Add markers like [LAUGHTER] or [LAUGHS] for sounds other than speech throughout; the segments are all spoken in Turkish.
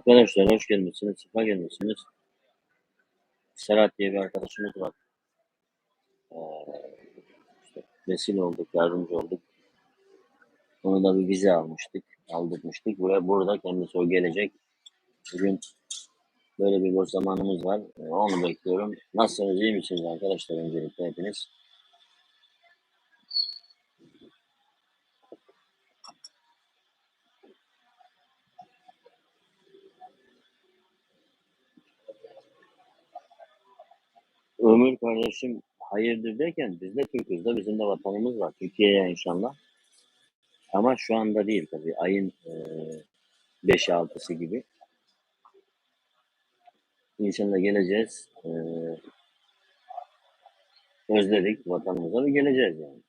Arkadaşlar hoş gelmişsiniz, sefa gelmişsiniz. Serhat diye bir arkadaşımız var. Ee, işte vesile olduk, yardımcı olduk. Onu da bir vize almıştık, aldırmıştık. Buraya burada kendisi o gelecek. Bugün böyle bir boş zamanımız var. Ee, onu bekliyorum. Nasılsınız, iyi misiniz arkadaşlar öncelikle hepiniz? Ömür kardeşim hayırdır derken biz de Türk'üz de bizim de vatanımız var. Türkiye'ye inşallah. Ama şu anda değil tabii. Ayın e, 5'i 6'sı gibi. İnşallah geleceğiz. E, özledik vatanımıza ve geleceğiz yani.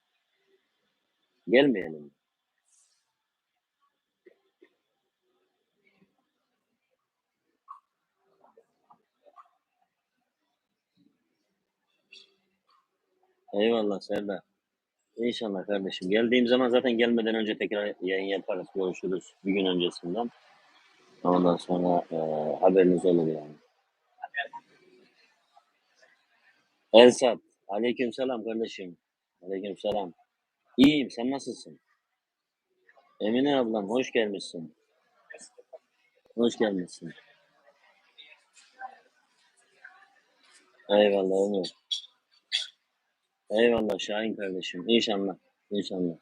Gelmeyelim. Eyvallah Serdar. İnşallah kardeşim. Geldiğim zaman zaten gelmeden önce tekrar yayın yaparız. Görüşürüz bir gün öncesinden. Ondan sonra e, haberiniz olur yani. Elsat. Aleyküm selam kardeşim. Aleyküm selam. İyiyim. Sen nasılsın? Emine ablam hoş gelmişsin. Hoş gelmişsin. Eyvallah Ömür. Eyvallah Şahin kardeşim. İnşallah. İnşallah.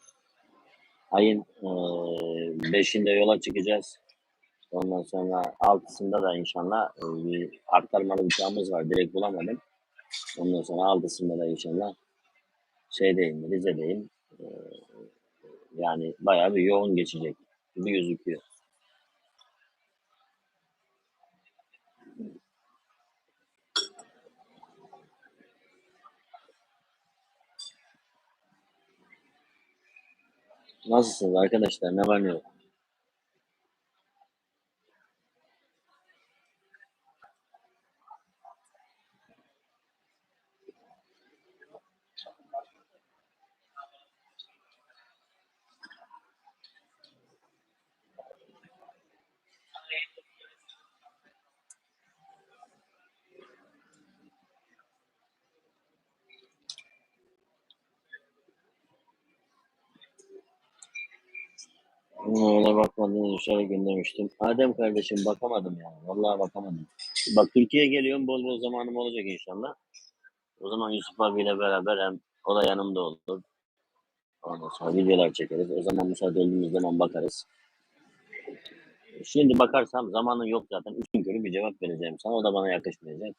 Ayın eee, beşinde yola çıkacağız. Ondan sonra altısında da inşallah e, bir aktarmalı uçağımız var. Direkt bulamadım. Ondan sonra altısında da inşallah şeydeyim, Rize'deyim. Eee, yani bayağı bir yoğun geçecek gibi gözüküyor. Nasılsınız arkadaşlar? Ne var ne yok? Öyle bakmadığınız dışarı göndermiştim. Adem kardeşim bakamadım ya. Vallahi bakamadım. Bak Türkiye'ye geliyorum. Bol bol zamanım olacak inşallah. O zaman Yusuf abiyle beraber hem o da yanımda olur. Ondan sonra videolar çekeriz. O zaman müsaade olduğumuz zaman bakarız. Şimdi bakarsam zamanın yok zaten. Üstün körü bir cevap vereceğim sana. O da bana yakışmayacak.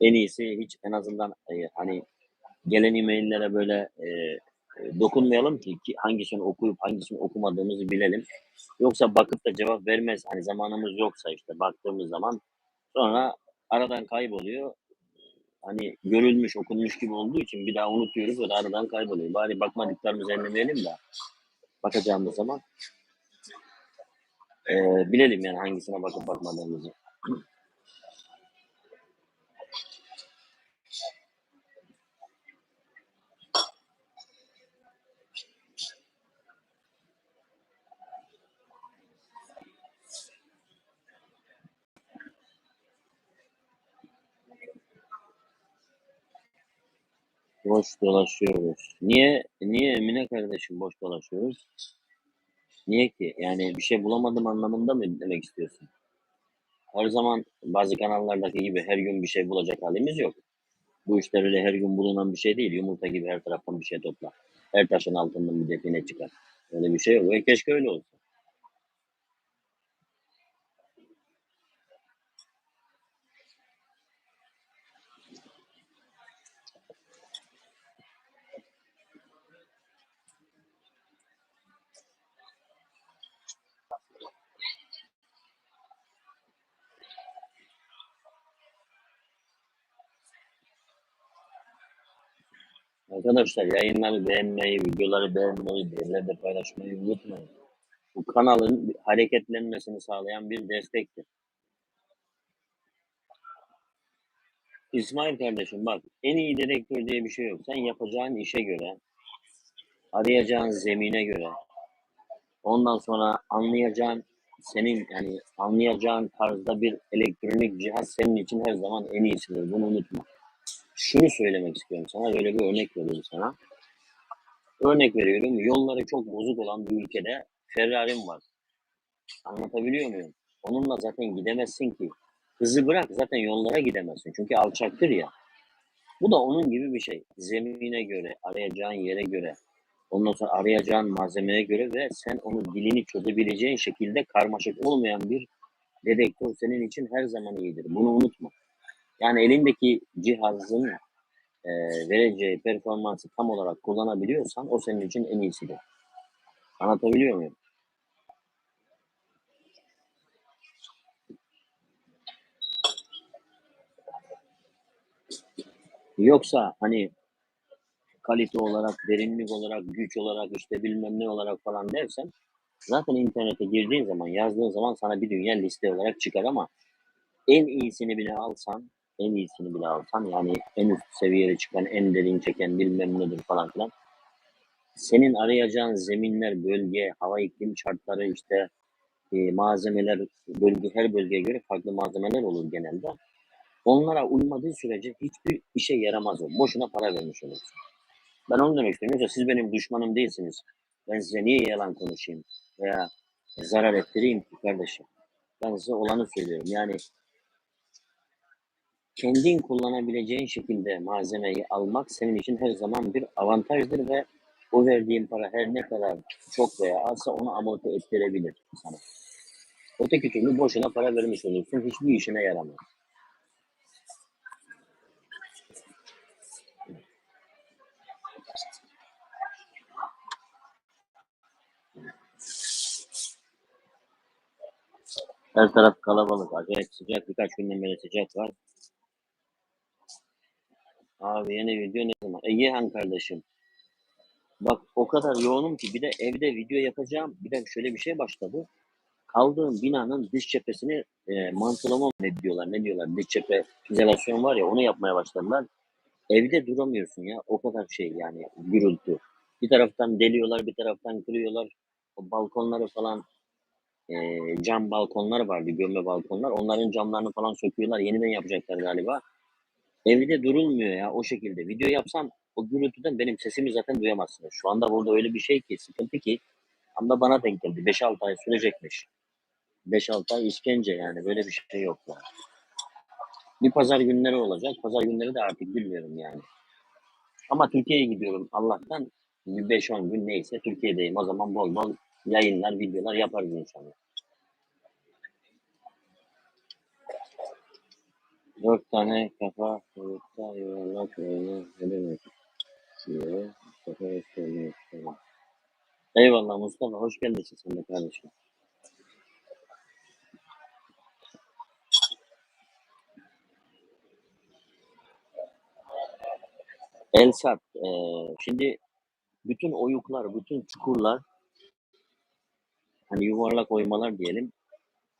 En iyisi hiç en azından e, hani gelen e-maillere böyle e, dokunmayalım ki, ki hangisini okuyup hangisini okumadığımızı bilelim. Yoksa bakıp da cevap vermez. Hani zamanımız yoksa işte baktığımız zaman sonra aradan kayboluyor. Hani görülmüş, okunmuş gibi olduğu için bir daha unutuyoruz ve aradan kayboluyor. Bari bakmadıklarımızı ellemeyelim de bakacağımız zaman e, bilelim yani hangisine bakıp bakmadığımızı. Boş dolaşıyoruz. Niye niye Emine kardeşim boş dolaşıyoruz? Niye ki? Yani bir şey bulamadım anlamında mı demek istiyorsun? Her zaman bazı kanallardaki gibi her gün bir şey bulacak halimiz yok. Bu işler öyle her gün bulunan bir şey değil. Yumurta gibi her taraftan bir şey topla. Her taşın altından bir define çıkar. Öyle bir şey yok. E keşke öyle olsa. Arkadaşlar yayınları beğenmeyi, videoları beğenmeyi, bir yerlerde paylaşmayı unutmayın. Bu kanalın hareketlenmesini sağlayan bir destektir. İsmail kardeşim bak en iyi direktör diye bir şey yok. Sen yapacağın işe göre, arayacağın zemine göre, ondan sonra anlayacağın senin yani anlayacağın tarzda bir elektronik cihaz senin için her zaman en iyisidir. Bunu unutma. Şunu söylemek istiyorum sana. Böyle bir örnek vereyim sana. Örnek veriyorum. Yolları çok bozuk olan bir ülkede Ferrari'm var. Anlatabiliyor muyum? Onunla zaten gidemezsin ki. Hızı bırak zaten yollara gidemezsin. Çünkü alçaktır ya. Bu da onun gibi bir şey. Zemine göre, arayacağın yere göre, ondan sonra arayacağın malzemeye göre ve sen onun dilini çözebileceğin şekilde karmaşık olmayan bir dedektör senin için her zaman iyidir. Bunu unutma. Yani elindeki cihazın e, vereceği performansı tam olarak kullanabiliyorsan o senin için en iyisidir. Anlatabiliyor muyum? Yoksa hani kalite olarak, derinlik olarak, güç olarak, işte bilmem ne olarak falan dersen zaten internete girdiğin zaman, yazdığın zaman sana bir dünya liste olarak çıkar ama en iyisini bile alsan, en iyisini bile alsan yani en üst seviyeye çıkan, en derin çeken bilmem nedir falan filan senin arayacağın zeminler, bölge, hava iklim şartları işte e, malzemeler, bölge her bölgeye göre farklı malzemeler olur genelde. Onlara uymadığı sürece hiçbir işe yaramaz o. Boşuna para vermiş olursun. Ben onu demek istiyorum. Yoksa siz benim düşmanım değilsiniz. Ben size niye yalan konuşayım veya zarar ettireyim ki kardeşim? Ben size olanı söylüyorum. Yani kendin kullanabileceğin şekilde malzemeyi almak senin için her zaman bir avantajdır ve o verdiğin para her ne kadar çok veya azsa onu amorti ettirebilir sana. Öteki türlü boşuna para vermiş olursun. Hiçbir işine yaramaz. Her taraf kalabalık. Acayip sıcak. Birkaç günden beri sıcak var. Abi yeni video ne zaman? Egehan kardeşim. Bak o kadar yoğunum ki bir de evde video yapacağım. Bir de şöyle bir şey başladı. Kaldığım binanın dış cephesini e, mantılama ne diyorlar ne diyorlar dış cephe izolasyon var ya onu yapmaya başladılar. Evde duramıyorsun ya o kadar şey yani gürültü. Bir taraftan deliyorlar bir taraftan kırıyorlar. O balkonları falan e, cam balkonlar vardı gömme balkonlar. Onların camlarını falan söküyorlar yeniden yapacaklar galiba. Evde durulmuyor ya o şekilde. Video yapsam o gürültüden benim sesimi zaten duyamazsınız. Şu anda burada öyle bir şey ki sıkıntı ki tam da bana denk geldi. 5-6 ay sürecekmiş. 5-6 ay işkence yani böyle bir şey yok yani. Bir pazar günleri olacak. Pazar günleri de artık bilmiyorum yani. Ama Türkiye'ye gidiyorum Allah'tan. Bir 5-10 gün neyse Türkiye'deyim. O zaman bol bol yayınlar, videolar yaparız inşallah. Dört tane kafa bulutta yuvarlak öyle ne demek diyor. Mustafa hoş geldin. Mustafa. Eyvallah Mustafa hoş geldin sen de kardeşim. Elsat, eee, şimdi bütün oyuklar, bütün çukurlar hani yuvarlak oymalar diyelim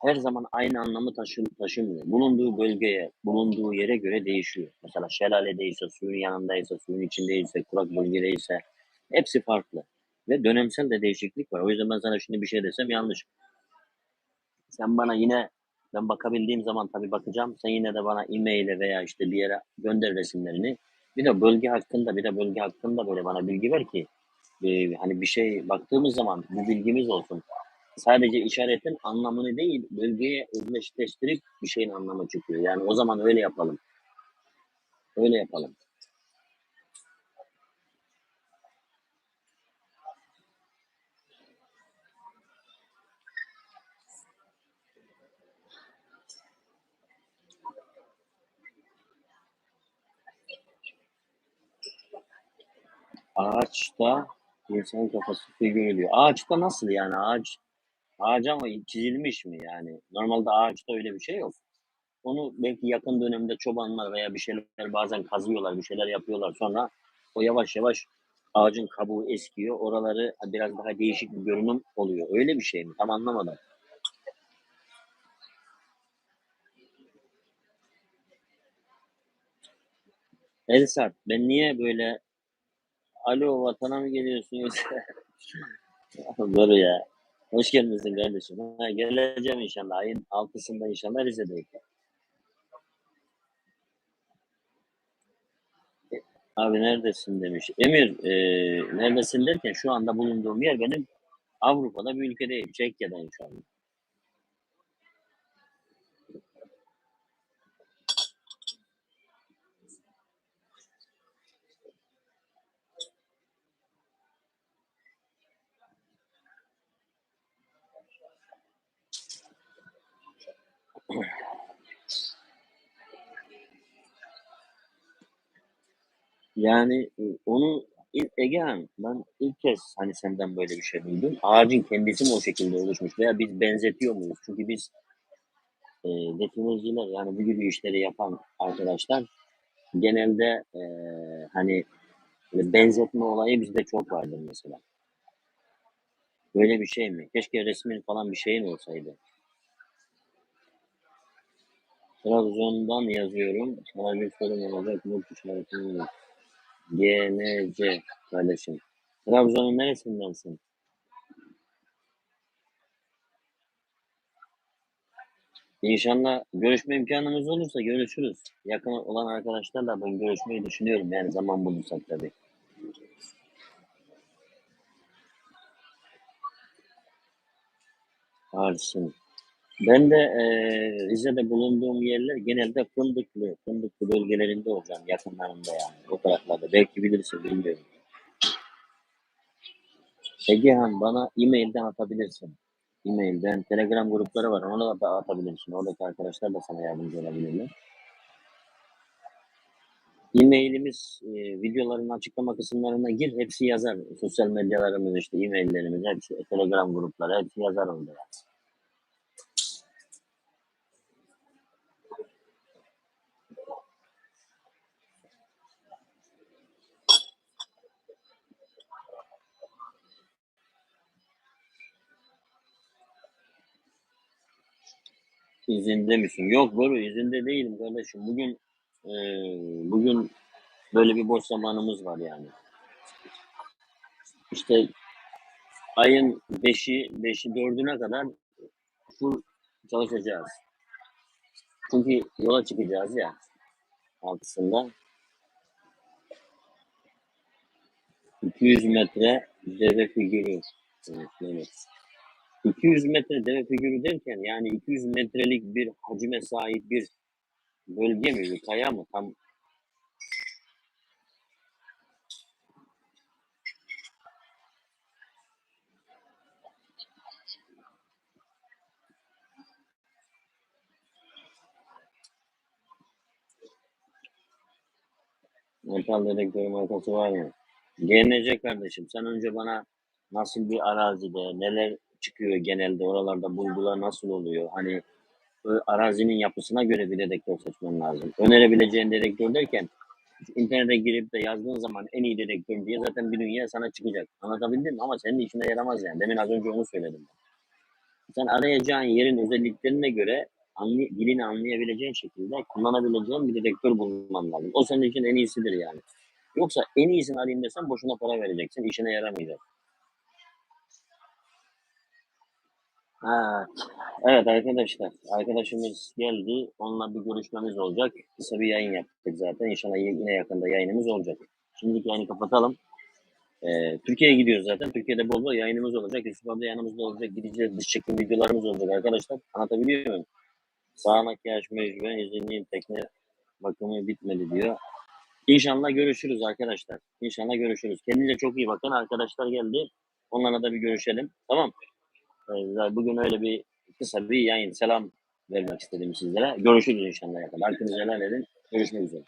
her zaman aynı anlamı taşı, taşımıyor. Bulunduğu bölgeye, bulunduğu yere göre değişiyor. Mesela şelaledeyse, suyun yanındaysa, suyun içindeyse, kurak bölgedeyse hepsi farklı. Ve dönemsel de değişiklik var. O yüzden ben sana şimdi bir şey desem yanlış. Sen bana yine ben bakabildiğim zaman tabii bakacağım. Sen yine de bana e-mail'e veya işte bir yere gönder resimlerini. Bir de bölge hakkında bir de bölge hakkında böyle bana bilgi ver ki e, hani bir şey baktığımız zaman bu bilgimiz olsun. Sadece işaretin anlamını değil bölgeye özdeşleştirip bir şeyin anlamı çıkıyor. Yani o zaman öyle yapalım. Öyle yapalım. Ağaçta insan kafası figürlüyor. Ağaçta nasıl yani ağaç ağaca mı çizilmiş mi yani? Normalde ağaçta öyle bir şey yok. Onu belki yakın dönemde çobanlar veya bir şeyler bazen kazıyorlar, bir şeyler yapıyorlar. Sonra o yavaş yavaş ağacın kabuğu eskiyor. Oraları biraz daha değişik bir görünüm oluyor. Öyle bir şey mi? Tam anlamadım. Elsat, ben niye böyle alo vatana mı geliyorsun yoksa? [LAUGHS] Dur ya. Hoş gelmişsin kardeşim. Ha, geleceğim inşallah. Ayın altısında inşallah Rize'deyim. Abi neredesin demiş. Emir e, neredesin derken şu anda bulunduğum yer benim Avrupa'da bir ülkedeyim. Çekya'dayım şu anda. Yani e, onu ilk Egehan ben ilk kez hani senden böyle bir şey duydum. Ağacın kendisi mi o şekilde oluşmuş veya biz benzetiyor muyuz? Çünkü biz e, defineciler yani bu gibi işleri yapan arkadaşlar genelde e, hani benzetme olayı bizde çok vardır mesela. Böyle bir şey mi? Keşke resmin falan bir şeyin olsaydı. Trabzon'dan yazıyorum. Sana bir sorum olacak. Mutlu şarkını GNC kardeşim. Trabzon'un neresindensin? İnşallah görüşme imkanımız olursa görüşürüz. Yakın olan arkadaşlarla ben görüşmeyi düşünüyorum. Yani zaman bulursak tabii. Arşın. Ben de e, Rize'de bulunduğum yerler genelde Fındıklı, Fındıklı bölgelerinde olacağım. Yakınlarında yani. O taraflarda. Belki bilirsin bilmiyorum. Egehan bana e-mailden atabilirsin. E-mailden. Telegram grupları var. Ona da atabilirsin. Oradaki arkadaşlar da sana yardımcı olabilirler. E-mailimiz e, videoların açıklama kısımlarına gir. Hepsi yazar. Sosyal medyalarımız işte e-maillerimiz hepsi Telegram grupları hepsi yazar orada. Yani. İzinde misin? Yok Boru izinde değilim kardeşim. Bugün e, bugün böyle bir boş zamanımız var yani. İşte ayın 5'i 5'i 4'üne kadar full çalışacağız. Çünkü yola çıkacağız ya altısında. 200 metre deve figürü. Evet, evet. 200 metre deve figürü derken yani 200 metrelik bir hacime sahip bir bölge mi, bir kaya mı? Tam metal dedektörü markası var mı? GNC kardeşim sen önce bana nasıl bir arazide neler çıkıyor genelde oralarda bulgular nasıl oluyor? Hani o arazinin yapısına göre bir dedektör seçmen lazım. Önerebileceğin dedektör derken internete girip de yazdığın zaman en iyi dedektör diye zaten bir dünya sana çıkacak. Anlatabildim mi? Ama senin işine yaramaz yani. Demin az önce onu söyledim. Sen arayacağın yerin özelliklerine göre anlay dilini anlayabileceğin şekilde kullanabileceğin bir dedektör bulman lazım. O senin için en iyisidir yani. Yoksa en iyisini arayayım desen boşuna para vereceksin. işine yaramayacak. Ha, evet arkadaşlar. Arkadaşımız geldi. Onunla bir görüşmemiz olacak. Kısa bir yayın yaptık zaten. İnşallah yine yakında yayınımız olacak. Şimdilik yayını kapatalım. Ee, Türkiye'ye gidiyoruz zaten. Türkiye'de bol bol yayınımız olacak. Yusuf abi yanımızda olacak. Gideceğiz. Dış çekim videolarımız olacak arkadaşlar. Anlatabiliyor muyum? Sağ makyaj mecburen izinliyim. Tekne bakımı bitmedi diyor. İnşallah görüşürüz arkadaşlar. İnşallah görüşürüz. Kendinize çok iyi bakın. Arkadaşlar geldi. Onlarla da bir görüşelim. Tamam. Bugün öyle bir kısa bir yayın. Selam vermek istedim sizlere. Görüşürüz inşallah yakında. Hakkınızı helal edin. Görüşmek üzere.